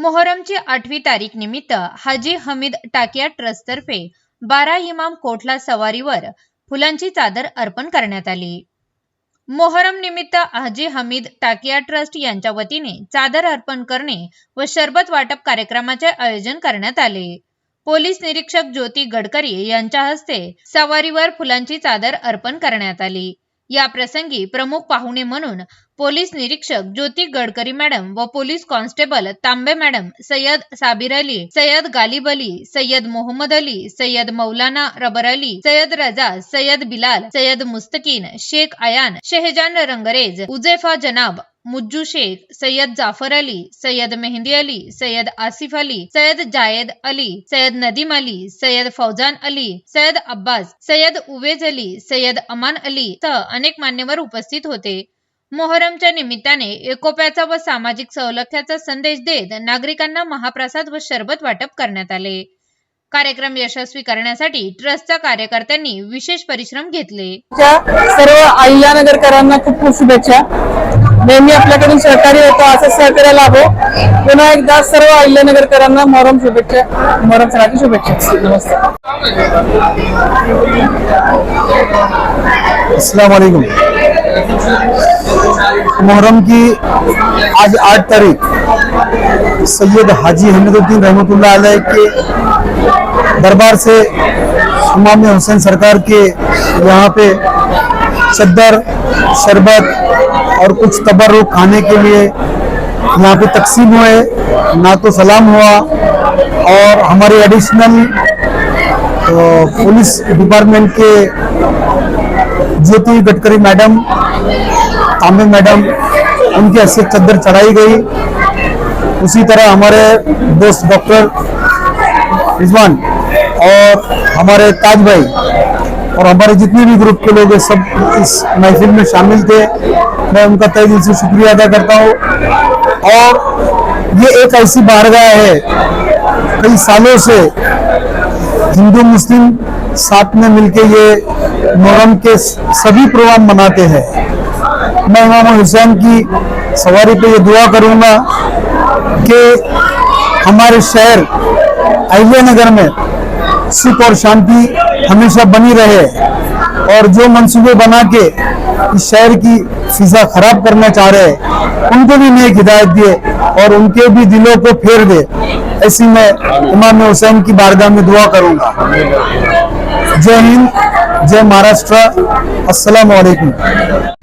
मोहरमची आठवी तारीख निमित्त हाजी हमीद टाकिया ट्रस्टतर्फे बारा इमाम कोठला सवारीवर फुलांची चादर अर्पण करण्यात आली. मोहरम निमित्त हाजी हमीद टाकिया ट्रस्ट यांच्या वतीने चादर अर्पण करणे व शरबत वाटप कार्यक्रमाचे आयोजन करण्यात आले. पोलीस निरीक्षक ज्योती गडकरी यांच्या हस्ते सवारीवर फुलांची चादर अर्पण करण्यात आली. या प्रसंगी प्रमुख पाहुणे म्हणून पोलीस निरीक्षक ज्योती गडकरी मॅडम व police constable Tambe madam Sayyad Sabir Ali Sayyad Ghalib Ali Sayyad Mohammad Ali Sayyad मौलाना रबर अली सय्यद रजा सय्यद बिलाल सय्यद मुस्तकीन शेख अयान शेहजान रंगरेज उजेफा जनाब मुज्जू शेख सय्यद जाफ़र अली सय्यद मेहंदी अली सय्यद आसिफ अली सय्यद जायद अली सय्यद नदीम अली सय्यद फौजान अली सय्यद अब्बास सय्यद उवेज अली सय्यद अमान अली सह अनेक मान्यवर उपस्थित होते मोहरमच्या निमित्ताने एकोप्याचा व सामाजिक सौलभ्याचा संदेश देत नागरिकांना महाप्रसाद व शरबत वाटप करण्यात आले. कार्यक्रम यशस्वी करण्यासाठी ट्रस्टच्या कार्यकर्त्यांनी विशेष परिश्रम घेतले. सर्व अहिल्यानगरकरांना खूप खूप शुभेच्छा. नेहमी आपल्याकडून सहकार्य होतं असं सहकार्य लाभो. पुन्हा एकदा सर्व अहिल्यानगरकरांना मोहरम शुभेच्छा मोहरम सणाची शुभेच्छा. नमस्कार. अस्सलाम वालेकुम. मुहर्रम की आज आठ तारीख सैयद हाजी हमीदुद्दीन रहमतुल्लाह अलैह के दरबार से इमाम हुसैन सरकार के यहाँ पे चद्दर, शरबत और कुछ तबर्रुक खाने के लिए यहाँ पे तकसीम हुए। ना तो सलाम हुआ और हमारे एडिशनल तो पुलिस डिपार्टमेंट के ज्योति गडकरी मैडम तांबे मैडम, उनकी हैसियत चद्दर चढ़ाई गई। उसी तरह हमारे दोस्त डॉक्टर रिजवान और हमारे ताज भाई और हमारे जितने भी ग्रुप के लोग सब इस महफिल में शामिल थे। मैं उनका तय दिल से शुक्रिया अदा करता हूँ। और ये एक ऐसी बारगाह है, कई सालों से हिंदू, मुस्लिम साथ में मिलके ये मुहर्रम के सभी प्रोग्राम मनाते हैं। मैं इमाम हुसैन की सवारी पे ये दुआ करूँगा कि हमारे शहर अहिल्यानगर में सुख और शांति हमेशा बनी रहे और जो मंसूबे बना के इस शहर की फिजा खराब करना चाह रहे हैं, उनको भी नेक हिदायत दिए और उनके भी दिलों को फेर दे, ऐसी मैं इमाम हुसैन की बारगाह में दुआ करूँगा। जय हिंद, जय महाराष्ट्र अस्सलाम वालेकुम